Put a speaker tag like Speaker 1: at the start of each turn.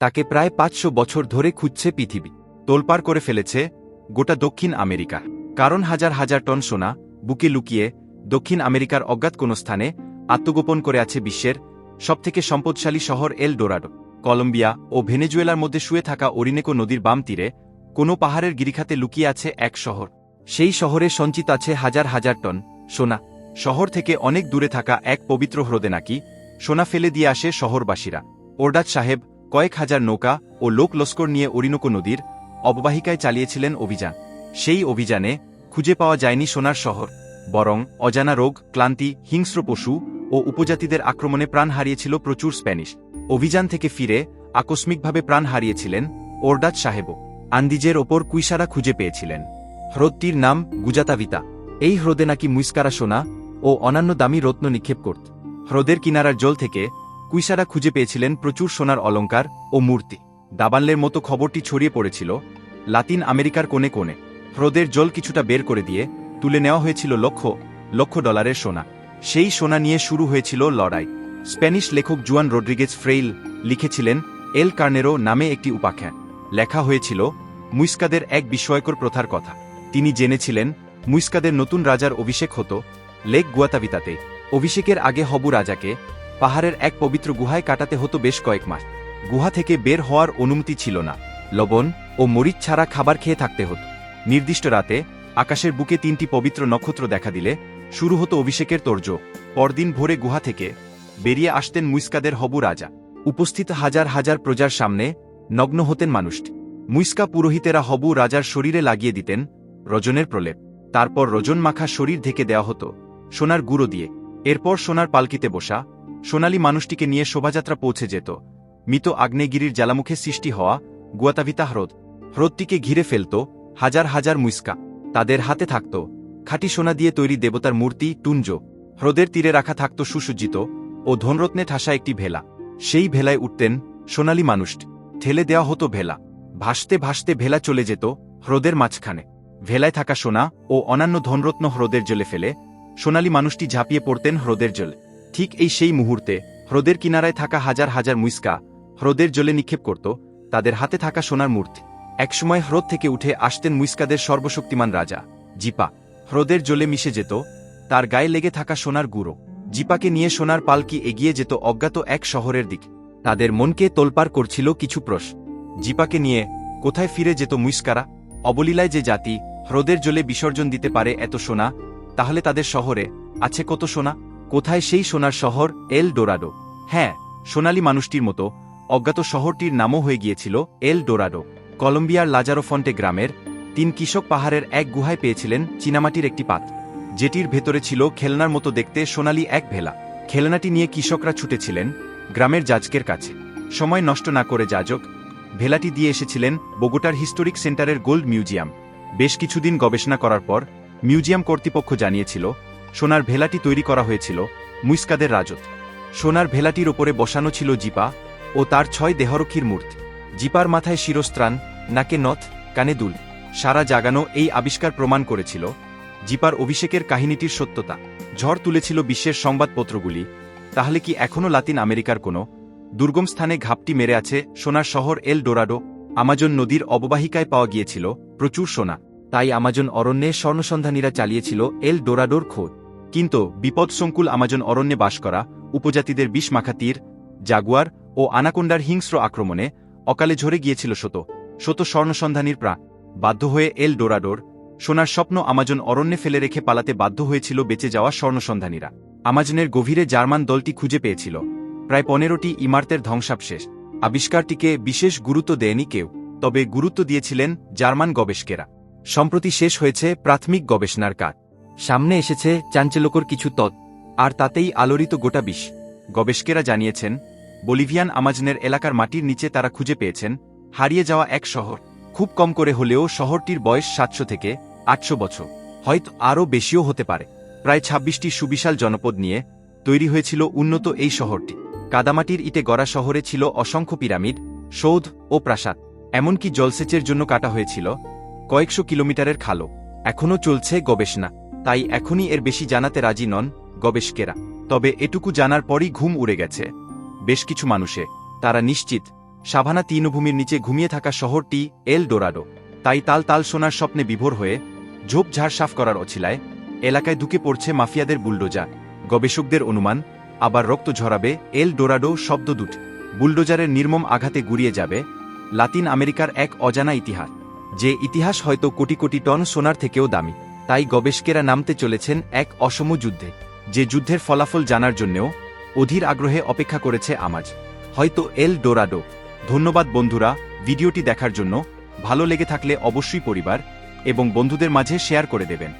Speaker 1: তাকে প্রায় পাঁচশো বছর ধরে খুঁজছে পৃথিবী তোলপার করে ফেলেছে গোটা দক্ষিণ আমেরিকা। কারণ হাজার হাজার টন সোনা বুকে লুকিয়ে দক্ষিণ আমেরিকার অজ্ঞাত কোনো স্থানে আত্মগোপন করে আছে বিশ্বের সবথেকে সম্পদশালী শহর এল ডোরাডো, কলম্বিয়া ও ভেনেজুয়েলার মধ্যে শুয়ে থাকা অরিনেকো নদীর বাম তীরে কোনো পাহাড়ের গিরিখাতে লুকিয়ে আছে এক শহর। সেই শহরে সঞ্চিত আছে হাজার হাজার টন সোনা। শহর থেকে অনেক দূরে থাকা এক পবিত্র হ্রদে নাকি সোনা ফেলে দিয়ে আসে শহরবাসীরা। ওরডাজ সাহেব কয়েক হাজার নৌকা ও লোক লস্কর নিয়ে অরিনকো নদীর অববাহিকায় চালিয়েছিলেন অভিযান। সেই অভিযানে খুঁজে পাওয়া যায়নি সোনার শহর, বরং অজানা রোগ, ক্লান্তি, হিংস্র পশু ও উপজাতিদের আক্রমণে প্রাণ হারিয়েছিল প্রচুর স্প্যানিশ। অভিযান থেকে ফিরে আকস্মিকভাবে প্রাণ হারিয়েছিলেন ওরডাজ সাহেবও। আন্দিজের ওপর কুইসারা খুঁজে পেয়েছিলেন। হ্রদটির নাম গুজাতাভিতা এই হ্রদে নাকি মুইস্কারা সোনা ও অন্যান্য দামি রত্ন নিক্ষেপ করত। হ্রদের কিনারার জল থেকে কুইসারা খুঁজে পেয়েছিলেন প্রচুর সোনার অলঙ্কার ও মূর্তি। দাবানলের মতো খবরটি ছড়িয়ে পড়েছিল লাতিন আমেরিকার কোণে কোণে। হ্রদের জল কিছুটা বের করে দিয়ে তুলে নেওয়া হয়েছিল লক্ষ লক্ষ ডলারের সোনা। সেই সোনা নিয়ে শুরু হয়েছিল লড়াই। স্প্যানিশ লেখক জুয়ান রড্রিগেজ ফ্রেইল লিখেছিলেন, এল কার্নেরো নামে একটি উপাখ্যান। লেখা হয়েছিল, মুইস্কাদের এক বিস্ময়কর প্রথার কথা। তিনি জেনেছিলেন, মুইস্কাদের নতুন রাজার অভিষেক হতো লেক গুয়াতাবিতাতে। অভিষেকের আগে হবু রাজাকে পাহাড়ের এক পবিত্র গুহায় কাটাতে হতো বেশ কয়েক মাস। গুহা থেকে বের হওয়ার অনুমতি ছিল না। লবণ ও মরিচ ছাড়া খাবার খেয়ে থাকতে হতো। নির্দিষ্ট রাতে আকাশের বুকে তিনটি পবিত্র নক্ষত্র দেখা দিলে শুরু হতো অভিষেকের তর্জ। পরদিন ভোরে গুহা থেকে বেরিয়ে আসতেন মুইস্কাদের হবু রাজা। উপস্থিত হাজার হাজার প্রজার সামনে নগ্ন হতেন মানুষটি মুইস্কা পুরোহিতেরা হবু রাজার শরীরে লাগিয়ে দিতেন রজনের প্রলেপ। তারপর রজন মাখা শরীর ঢেকে দেওয়া হতো সোনার গুঁড়ো দিয়ে। এরপর সোনার পালকিতে বসা সোনালী মানুষটিকে নিয়ে শোভাযাত্রা পৌঁছে যেত। মৃত আগ্নেয়গিরির জ্বালামুখে সৃষ্টি হওয়া গুয়াতাভিতা হ্রদ। হ্রদটিকে ঘিরে ফেলত হাজার হাজার মুইস্কা। তাদের হাতে থাকত খাঁটি সোনা দিয়ে তৈরি দেবতার মূর্তি টুঞ্জ হ্রদের তীরে রাখা থাকত সুসজ্জিত ও ধনরত্নে ঠাসা একটি ভেলা। সেই ভেলায় উঠতেন সোনালী মানুষটি। ঠেলে দেওয়া হতো ভেলা। ভাসতে ভাসতে ভেলা চলে যেত হ্রদের মাঝখানে। ভেলায় থাকা সোনা ও অন্যান্য ধনরত্ন হ্রদের জলে ফেলে সোনালী মানুষটি ঝাঁপিয়ে পড়তেন হ্রদের জলে। ঠিক এই সেই মুহূর্তে হ্রদের কিনারায় থাকা হাজার হাজার মুইস্কা হ্রদের জলে নিক্ষেপ করত, তাদের হাতে থাকা সোনার মূর্তি। একসময় হ্রদ থেকে উঠে আসতেন মুইস্কাদের সর্বশক্তিমান রাজা, জিপা। হ্রদের জলে মিশে যেত, তার গায়ে লেগে থাকা সোনার গুঁড়ো। জিপাকে নিয়ে সোনার পালকি এগিয়ে যেত অজ্ঞাত এক শহরের দিক। তাদের মনকে তোলপার করছিল কিছু প্রশ্ন জিপাকে নিয়ে কোথায় ফিরে যেত মুইস্কারা? অবলীলায় যে জাতি হ্রদের জলে বিসর্জন দিতে পারে এত সোনা, তাহলে তাদের শহরে আছে কত সোনা? কোথায় সেই সোনার শহর এল ডোরাডো? হ্যাঁ সোনালী মানুষটির মতো, অজ্ঞাত শহরটির নামও হয়ে গিয়েছিল এল ডোরাডো। কলম্বিয়ার লাজারোফন্টে গ্রামের তিন কৃষক পাহাড়ের এক গুহায় পেয়েছিলেন চীনামাটির একটি পাত। যেটির ভেতরে ছিল খেলনার মতো দেখতে সোনালি এক ভেলা। খেলনাটি নিয়ে কৃষকরা ছুটেছিলেন গ্রামের যাজকের কাছে। সময় নষ্ট না করে যাজক ভেলাটি দিয়ে এসেছিলেন বগুটার হিস্টোরিক সেন্টারের গোল্ড মিউজিয়াম। বেশ কিছুদিন গবেষণা করার পর মিউজিয়াম কর্তৃপক্ষ জানিয়েছিল সোনার ভেলাটি তৈরি করা হয়েছিল মুইস্কাদের রাজত সোনার ভেলাটির ওপরে বসানো ছিল জিপা ও তার ছয় দেহরক্ষীর মূর্তি। জিপার মাথায় শিরস্ত্রাণ, নাকে নথ, কানে দুল। সারা জাগানো এই আবিষ্কার প্রমাণ করেছিল জিপার অভিষেকের কাহিনীটির সত্যতা। ঝড় তুলেছিল বিশ্বের সংবাদপত্রগুলি। তাহলে কি এখনও লাতিন আমেরিকার কোনো? দুর্গম স্থানে ঘাপটি মেরে আছে সোনার শহর এল ডোরাডো। আমাজন নদীর অববাহিকায় পাওয়া গিয়েছিল প্রচুর সোনা। তাই আমাজন অরণ্যে স্বর্ণসন্ধানীরা চালিয়েছিল এল ডোরাডোর খোঁজ কিন্তু বিপদসংকুল আমাজন অরণ্যে বাস করা উপজাতিদের বিষ মাখা তীর, জাগুয়ার ও আনাকোন্ডার হিংস্র আক্রমণে অকালে ঝরে গিয়েছিল শত শত স্বর্ণসন্ধানীর প্রাণ। বাধ্য হয়ে এল ডোরাডোর সোনার স্বপ্ন আমাজন অরণ্যে ফেলে রেখে পালাতে বাধ্য হয়েছিল বেঁচে যাওয়া স্বর্ণসন্ধানীরা। আমাজনের গভীরে জার্মান দলটি খুঁজে পেয়েছিল। প্রায় পনেরোটি ইমারতের ধ্বংসাবশেষ। আবিষ্কারটিকে বিশেষ গুরুত্ব দেয়নি কেউ, তবে গুরুত্ব দিয়েছিলেন জার্মান গবেষকেরা। সম্প্রতি শেষ হয়েছে প্রাথমিক গবেষণার কাজ। সামনে এসেছে চাঞ্চল্যকর কিছু তৎ আর তাতেই আলোড়িত গোটা বিষ। গবেষকেরা জানিয়েছেন, বলিভিয়ান আমাজনের এলাকার মাটির নিচে তারা খুঁজে পেয়েছেন, হারিয়ে যাওয়া এক শহর। খুব কম করে হলেও শহরটির বয়স সাতশো থেকে আটশো বছর। হয়তো আরও বেশিও হতে পারে। প্রায় ছাব্বিশটি সুবিশাল জনপদ নিয়ে তৈরি হয়েছিল উন্নত এই শহরটি। কাদামাটির ইটে গড়া শহরে ছিল অসংখ্য পিরামিড, সৌধ ও প্রাসাদ। এমনকি জলসেচের জন্য কাটা হয়েছিল কয়েকশো কিলোমিটারের খালো। এখনও চলছে গবেষণা, তাই এখনই এর বেশি জানাতে রাজি নন গবেষকেরা। তবে এটুকু জানার পরই ঘুম উড়ে গেছে। বেশ কিছু মানুষে, তারা নিশ্চিত, সাভানা তৃণভূমির নিচে ঘুমিয়ে থাকা শহরটি এল ডোরাডো। তাই তাল তাল সোনার স্বপ্নে বিভোর হয়ে ঝোপঝাড় সাফ করার অছিলায়, এলাকায় ঢুকে পড়ছে মাফিয়াদের বুলডোজা গবেষকদের অনুমান, আবার রক্ত ঝরাবে এল ডোরাডো শব্দ দুটি বুলডোজারের নির্মম আঘাতে গুড়িয়ে যাবে, লাতিন আমেরিকার এক অজানা ইতিহাস। যে ইতিহাস হয়তো কোটি কোটি টন সোনার থেকেও দামি, তাই গবেষকেরা নামতে চলেছেন এক অসম যুদ্ধে, যে যুদ্ধের ফলাফল জানার জন্যেও অধীর আগ্রহে অপেক্ষা করেছে আমাজ। হয়তো এল ডোরাডো। ধন্যবাদ বন্ধুরা, ভিডিওটি দেখার জন্য ভালো লেগে থাকলে অবশ্যই পরিবার এবং বন্ধুদের মাঝে শেয়ার করে দেবেন।